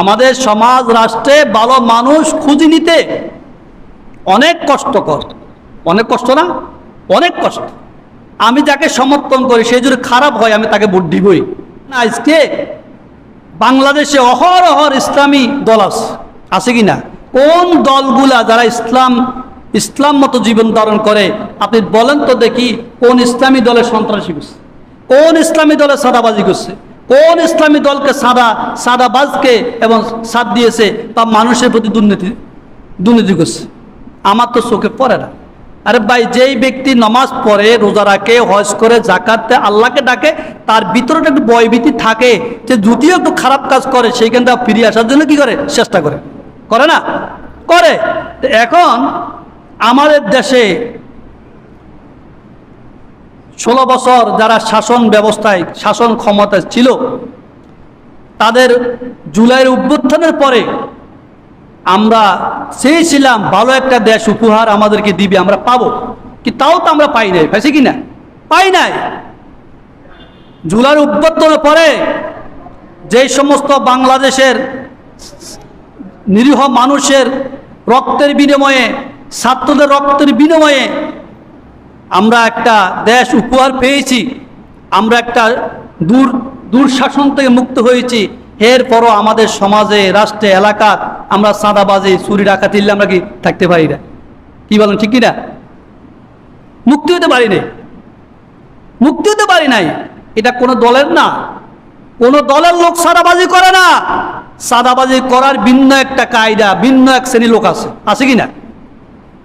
আমাদের সমাজ, রাষ্ট্রে ভালো মানুষ খুঁজে নিতে অনেক কষ্টকর অনেক কষ্ট না? অনেক কষ্ট। আমি যাকে সমর্থন করি, সে যদি খারাপ হয়, আমি তাকে ভোট দিবই। আজকে বাংলাদেশে অহরহর ইসলামী দল আছে আছে কি না? কোন দলগুলা যারা ইসলাম ইসলাম মতো জীবন ধারণ করে? আপনি বলেন তো দেখি, কোন ইসলামী দলের সন্ত্রাসী করছে? কোন ইসলামী দলে সাদাবাজি করছে? কোন ইসলামী দলকে সাদা সাদাবাজকে এবং সাথ দিয়েছে বা মানুষের প্রতি দুর্নীতি দুর্নীতি করছে। আমার তো চোখে পড়ে না। আরে ভাই, যেই ব্যক্তি নমাজ পড়ে, রোজা রাখে, হজ করে, জাকাতে আল্লাহকে ডাকে, তার ভিতরে একটু বয়ভীতি থাকে যে যদিও একটু খারাপ কাজ করে সেইখান থেকে ফিরে আসার জন্য কি করে? চেষ্টা করে। করে না? করে। এখন আমাদের দেশে ষোলো বছর যারা শাসন ব্যবস্থায়, শাসন ক্ষমতায় ছিল, তাদের জুলাইয়ের অভ্যুত্থানের পরে আমরা চেয়েছিলাম, ভালো একটা দেশ উপহার আমাদেরকে দিবে, আমরা পাবো। কি তাও তো আমরা পাই নাই, পাইছি কি না পাই নাই। জুলাইয়ের অভ্যুত্থানের পরে যেই সমস্ত বাংলাদেশের নিরীহ মানুষের রক্তের বিনিময়ে, ছাত্রদের রক্তের বিনিময়ে আমরা একটা দেশ উপহার পেয়েছি, আমরা একটা দূর, দুঃশাসন থেকে মুক্ত হয়েছি, এরপরও আমাদের সমাজে, রাষ্ট্রে এলাকা আমরা সাদাবাজি চুরি, ডাকাতি দিলে আমরা কি থাকতে পারি না? কি বলেন, ঠিক না? মুক্তি হতে পারি নাই। মুক্তি হতে পারি নাই। এটা কোনো দলের না। কোনো দলের লোক সাদাবাজি করে না। সাদাবাজি করার ভিন্ন একটা কায়দা, ভিন্ন এক শ্রেণি লোক আছে। আছে কি না?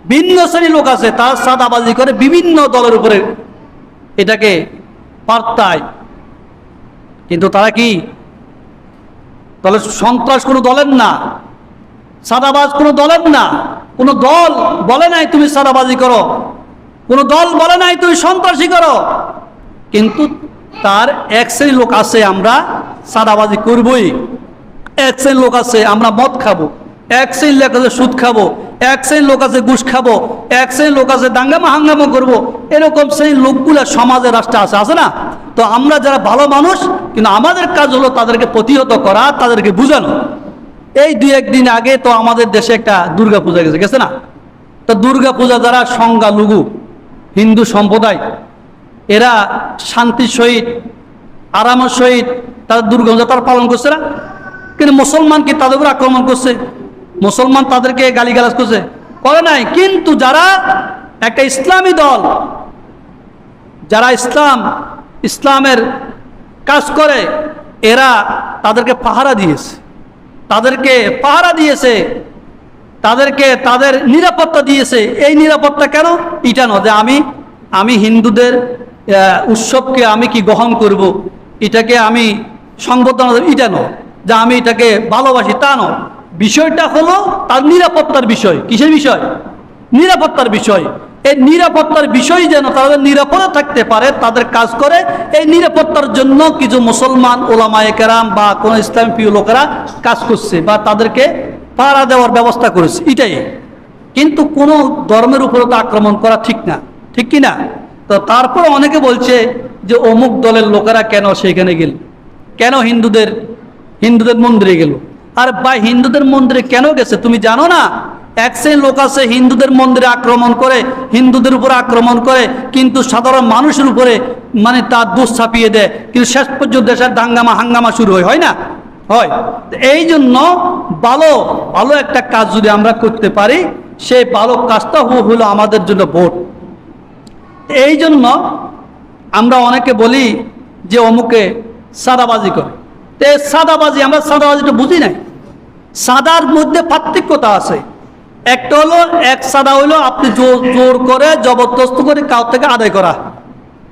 ভিন্ন শ্রেণির লোক আছে, তারা সাদাবাজি করে বিভিন্ন দলের উপরে এটাকে পার্তায়। কিন্তু তারা কি? তাহলে সন্ত্রাস কোনো দলের না? সাদাবাজ কোনো দলের না? কোনো দল বলে নাই তুমি সাদাবাজি করো। কোনো দল বলে নাই তুমি সন্ত্রাসী করো। কিন্তু তার এক শ্রেণির লোক আছে, আমরা সাদাবাজি করবই। এক শ্রেণির লোক আছে, আমরা মদ খাব। এক শ্রেণির লোক আছে, সুদ খাব। এক শ্রেণির লোক আছে ঘুষ খাব, এক শ্রেণির লোক আছে দাঙ্গামা হাঙ্গামা করব, এরকম শ্রেণির লোকগুলো সমাজে রাষ্ট্রে আছে আছে না? তো আমরা যারা ভালো মানুষ, কিন্তু আমাদের কাজ হলো তাদেরকে প্রতিহত করা, তাদেরকে বুঝানো। এই দুই একদিন আগে তো আমাদের দেশে একটা দুর্গা পূজা গেছে গেছে না? তো দুর্গা পূজা যারা লুগু হিন্দু সম্প্রদায়, এরা শান্তির সহিত, আরামের সহিত তাদের দুর্গা পূজা তারা পালন করছে না? কিন্তু মুসলমান কি তাদের উপর আক্রমণ করছে? মুসলমান তাদেরকে গালিগালাজ করছে। করে নাই। কিন্তু যারা একটা ইসলামী দল, যারা ইসলাম, ইসলামের কাজ করে, এরা তাদেরকে পাহারা দিয়েছে। তাদেরকে পাহারা দিয়েছে। তাদেরকে তাদের নিরাপত্তা দিয়েছে। এই নিরাপত্তা কেন? এটা নয় যে আমি আমি হিন্দুদের উৎসবকে আমি কি গ্রহণ করব। এটাকে আমি সংবর্ধনা এটা নয় যে আমি এটাকে ভালোবাসি। তা নয়। বিষয়টা হলো তার নিরাপত্তার বিষয়। কিসের বিষয়? নিরাপত্তার বিষয়। এই নিরাপত্তার বিষয় যেন তাদের নিরাপদে থাকতে পারে, তাদের কাজ করে, এই নিরাপত্তার জন্য কিছু মুসলমান ওলামায়ে কেরাম বা কোনো ইসলামী প্রিয় লোকেরা কাজ করছে বা তাদেরকে পাড়া দেওয়ার ব্যবস্থা করেছে। এটাই। কিন্তু কোনো ধর্মের উপরে তো আক্রমণ করা ঠিক না। ঠিক কি না? তো তারপর অনেকে বলছে যে অমুক দলের লোকেরা কেন সেখানে গেল? কেন হিন্দুদের হিন্দুদের মন্দিরে গেল? আর বা হিন্দুদের মন্দিরে কেন গেছে? তুমি জানো না? এক শ্রেণির লোক আছে, হিন্দুদের মন্দিরে আক্রমণ করে, হিন্দুদের উপর আক্রমণ করে, কিন্তু সাধারণ মানুষের উপরে মানে তার দোষ ছাপিয়ে দেয়। কিন্তু শেষ পর্যন্ত দেশের দাঙ্গামা, হাঙ্গামা শুরু হয় হয় না? হয়। এই জন্য ভালো ভালো একটা কাজ যদি আমরা করতে পারি, সেই ভালো কাজটা হলো আমাদের জন্য ভোট। এই জন্য আমরা অনেকে বলি যে অমুকে সাদাবাজি করে। তো সাদাবাজি, আমরা সাদাবাজিটা বুঝি নাই? সাদার মধ্যে পার্থক্যতা আছে। একটা হলো, এক সাদা হইল আপনি জোর জোর করে, জবরদস্ত করে কাউ থেকে আদায় করা।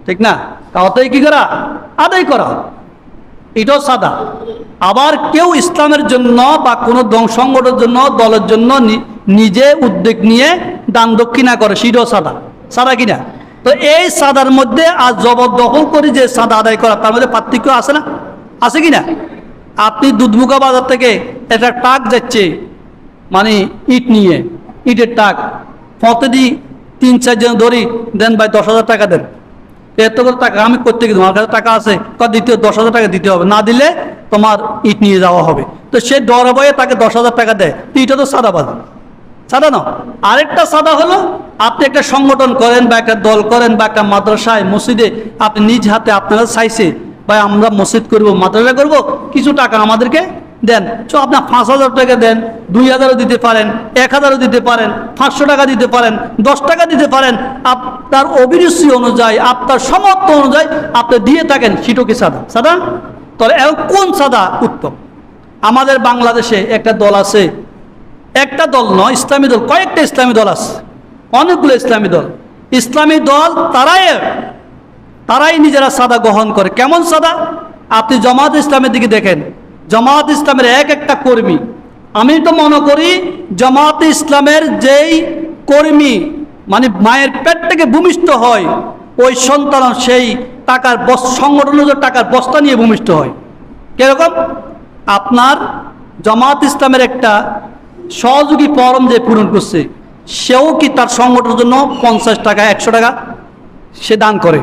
ঠিক না? কাউ থেকে কি করা? আদায় করা। এটাও সাদা। আবার কেউ ইসলামের জন্য বা কোনো সংগঠনের জন্য, দলের জন্য নিজে উদ্যোগ নিয়ে দান দক্ষিণা করে, সেটাও সাদা। সাদা কিনা? তো এই সাদার মধ্যে আর জবরদখল করে যে সাদা আদায় করা, তার মধ্যে পার্থক্য আছে না? আছে কি না আপনি দুধমুখা বাজার থেকে একটা টাক যাচ্ছে মানে ইট নিয়ে, ইটের টাক প্রতিদিন তিন চারজন ধরি দেন ভাই দশ হাজার টাকা দেন। এত করে টাকা আমি করতে গেছি, আমার কাছে টাকা আছে ক দ্বিতীয় দশ হাজার টাকা দিতে হবে। না দিলে তোমার ইট নিয়ে যাওয়া হবে। তো সে ডর ভয়ে তাকে দশ হাজার টাকা দেয়। তো এটা তো সাদাবাজ সাদা না? আরেকটা সাদা হলো, আপনি একটা সংগঠন করেন বা একটা দল করেন বা একটা মাদ্রাসায়, মসজিদে, আপনি নিজ হাতে আপনারা চাইছে, ভাই আমরা মসজিদ করব, মাদ্রাসা করব, কিছু টাকা আমাদেরকে দেন। তো আপনার পাঁচ হাজার টাকা দেন, দুই হাজারও দিতে পারেন, এক হাজারও দিতে পারেন, পাঁচশো টাকা দিতে পারেন, দশ টাকা দিতে পারেন। আপনার অভিরুচি অনুযায়ী, আপনার সমর্থ অনুযায়ী আপনি দিয়ে থাকেন সেটাও কি সাদা। সাদা? তাহলে কোন সাদা উত্তম? আমাদের বাংলাদেশে একটা দল আছে, একটা দল নয়, ইসলামী দল, কয়েকটা ইসলামী দল আছে, অনেকগুলো ইসলামী দল। ইসলামী দল তারাই তারাই নিজেরা সাদা গ্রহণ করে। কেমন সাদা? আপনি জামাত ইসলামের দিকে দেখেন জামাত ইসলামের এক একটা কর্মী। আমি তো মনে করি জামাত ইসলামের যেই কর্মী মানে মায়ের পেট থেকে ভূমিষ্ঠ হয়, ওই সন্তান সেই টাকার বস, সংগঠনের টাকার বস্তা নিয়ে ভূমিষ্ঠ হয়। কীরকম? আপনার জামাত ইসলামের একটা সহযোগী ফরম যে পূরণ করছে, সেও কি তার সংগঠনের জন্য পঞ্চাশ টাকা, একশো টাকা সে দান করে।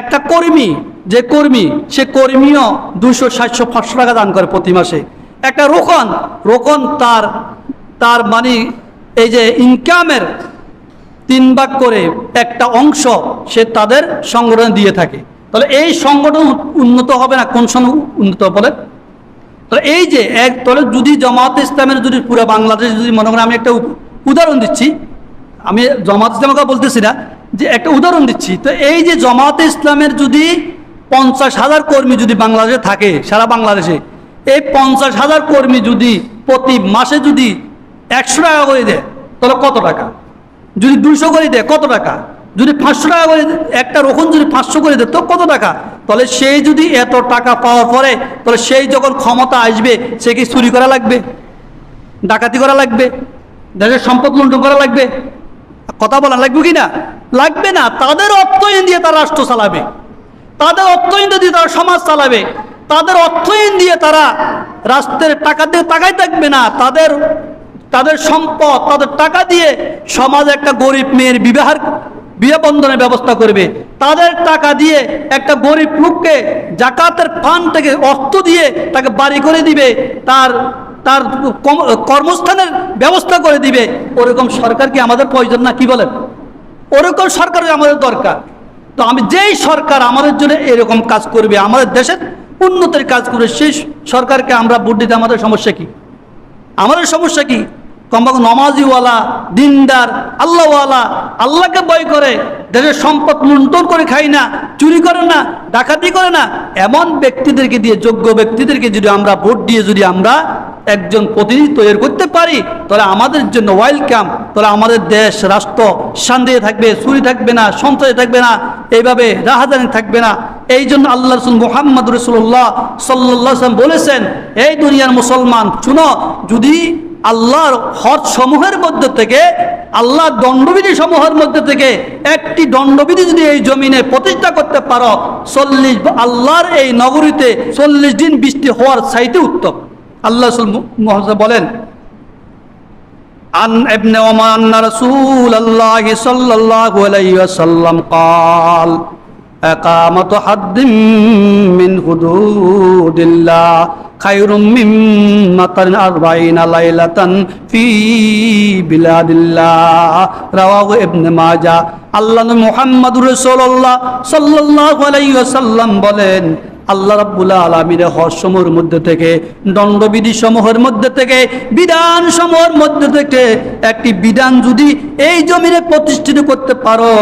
একটা কর্মী যে কর্মী, সে কর্মীও দুশো সাতশো পাঁচশো টাকা দান করে প্রতি মাসে। একটা রোকন রোকন তার তার মানে এই যে ইনকামের তিন ভাগ করে একটা অংশ সে তাদের সংগঠনে দিয়ে থাকে। তাহলে এই সংগঠন উন্নত হবে না? কোন সময় উন্নত বলেন? তাহলে এই যে এক, তাহলে যদি জামাত ইসলামের যদি পুরো বাংলাদেশ যদি মনে করেন, আমি একটা উদাহরণ দিচ্ছি। আমি জামাত ইসলামের কথা বলতেছি না, যে একটা উদাহরণ দিচ্ছি। তো এই যে জামাত ইসলামের যদি পঞ্চাশ হাজার কর্মী যদি বাংলাদেশে থাকে, সারা বাংলাদেশে, এই পঞ্চাশ হাজার কর্মী যদি প্রতি মাসে যদি একশো টাকা করে দেয়, তাহলে কত টাকা? যদি দুইশো করে দেয়, কত টাকা? যদি পাঁচশো টাকা করে একটা রকম যদি পাঁচশো করে দেয়, তো কত টাকা? তাহলে সেই যদি এত টাকা পাওয়ার পরে, তাহলে সেই যখন ক্ষমতা আসবে, সে কি চুরি করা লাগবে? ডাকাতি করা লাগবে? দেশের সম্পদ লুণ্ঠন করা লাগবে? কথা বলা লাগবে কি না? লাগবে না, তাদের অর্থহীন দিয়ে তারা রাষ্ট্র চালাবে। তাদের অর্থহীন দিয়ে তারা সমাজ চালাবে, তাদের অর্থহীন দিয়ে তারা রাষ্ট্রের টাকা দিয়ে তাকাই থাকবে না, তাদের তাদের সম্পদ, তাদের টাকা দিয়ে সমাজে একটা গরিব মেয়ের বিবাহের বিয়ে বন্ধনের ব্যবস্থা করবে। তাদের টাকা দিয়ে একটা গরিব লোককে জাকাতের ফান থেকে অর্থ দিয়ে তাকে বাড়ি করে দিবে, তার তার কর্মস্থানের ব্যবস্থা করে দিবে। ওরকম সরকার কি আমাদের প্রয়োজন না, কি বলেন? ওরকম সরকার আমাদের দরকার। তো আমি যেই সরকার আমাদের জন্য এরকম কাজ করবে, আমাদের দেশের উন্নতির কাজ করবে, সেই সরকারকে আমরা ভোট দিতে আমাদের সমস্যা কি? আমাদের সমস্যা কি? কমপক্ষে নমাজিওয়ালা, দিনদার, আল্লাহওয়ালা, আল্লাহকে বয় করে, দেশের সম্পদ লুণ্ঠন করে খাই না, চুরি করে না, ডাকাতি করে না, এমন ব্যক্তিদেরকে দিয়ে, যোগ্য ব্যক্তিদেরকে যদি আমরা ভোট দিয়ে যদি আমরা একজন প্রতিনিধি তৈরি করতে পারি, তাহলে আমাদের জন্য ওয়েলকাম তাহলে আমাদের দেশ, রাষ্ট্র শান্তি থাকবে চুরি থাকবে না, সন্ত্রাসী থাকবে না, এইভাবে রাহাজানি থাকবে না। এই জন্য আল্লাহ রসুল মোহাম্মদ রসুল্লাহ সাল্লাহ বলেছেন, এই দুনিয়ার মুসলমান, শুনো, যদি আল্লাহর হজ সমূহের মধ্যে থেকে আল্লাহ দণ্ডবিধি সমূহের মধ্যে থেকে একটি দণ্ডবিধি যদি এই জমিনে প্রতিষ্ঠা করতে পারো, চল্লিশ আল্লাহর এই নগরীতে চল্লিশ দিন বৃষ্টি হওয়ার সাইতে উত্তম। আল্লাহ রসুল মহাজা বলেন عن ابن عمر أن رسول الله صلى الله عليه وسلم قال إقامة حد من حدود الله خير من مطر أربعين ليلة في بلاد الله رواه ابن ماجه আল্লাহ মুহাম্মদ রসুল্লাহ সাল্লাহ আলাইসাল্লাম বলেন আল্লাহ রাব্বুল আলমীর হর্ষমুর মধ্যে থেকে, দণ্ডবিধি সমূহের মধ্যে থেকে, বিধান সমূহের মধ্যে থেকে একটি বিধান যদি এই জমিনে প্রতিষ্ঠিত করতে পারো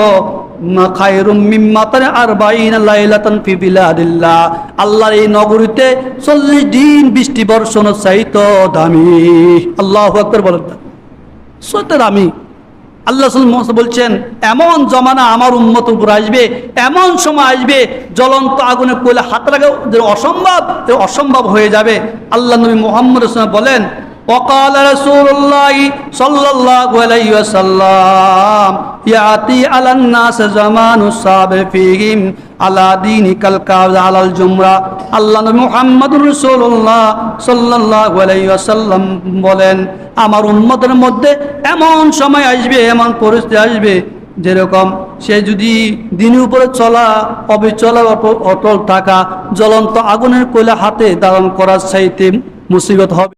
আল্লাহর এই নগরীতে চল্লিশ দিন বৃষ্টি বর্ষণ চাইত দামি। আল্লাহ আকবর বলেন। দামি। আল্লাহ সাল্লাম বলছেন এমন জমানা আমার উন্মত উপর আসবে এমন সময় আসবে জ্বলন্ত আগুনে কোলে হাত লাগা যে অসম্ভব যে অসম্ভব হয়ে যাবে আল্লাহ নবী মোহাম্মদ রসুল বলেন وقال رسول الله صلى الله عليه وسلم يأتي على الناس زمان الصابر فيهم على دين كالكعب على الجمرة আল্লাহ নবী মুহাম্মদ রাসূলুল্লাহ সাল্লাল্লাহু আলাইহি ওয়াসাল্লাম বলেন, আমার উম্মতের মধ্যে এমন সময় আসবে, এমন পরিস্থিতি আসবে যেরকম সে যদি দিনের উপরে চলা, অবিচলা অটল থাকা, জ্বলন্ত আগুনের কোলে হাতে ধারণ করার চাইতে মুসিবত হবে।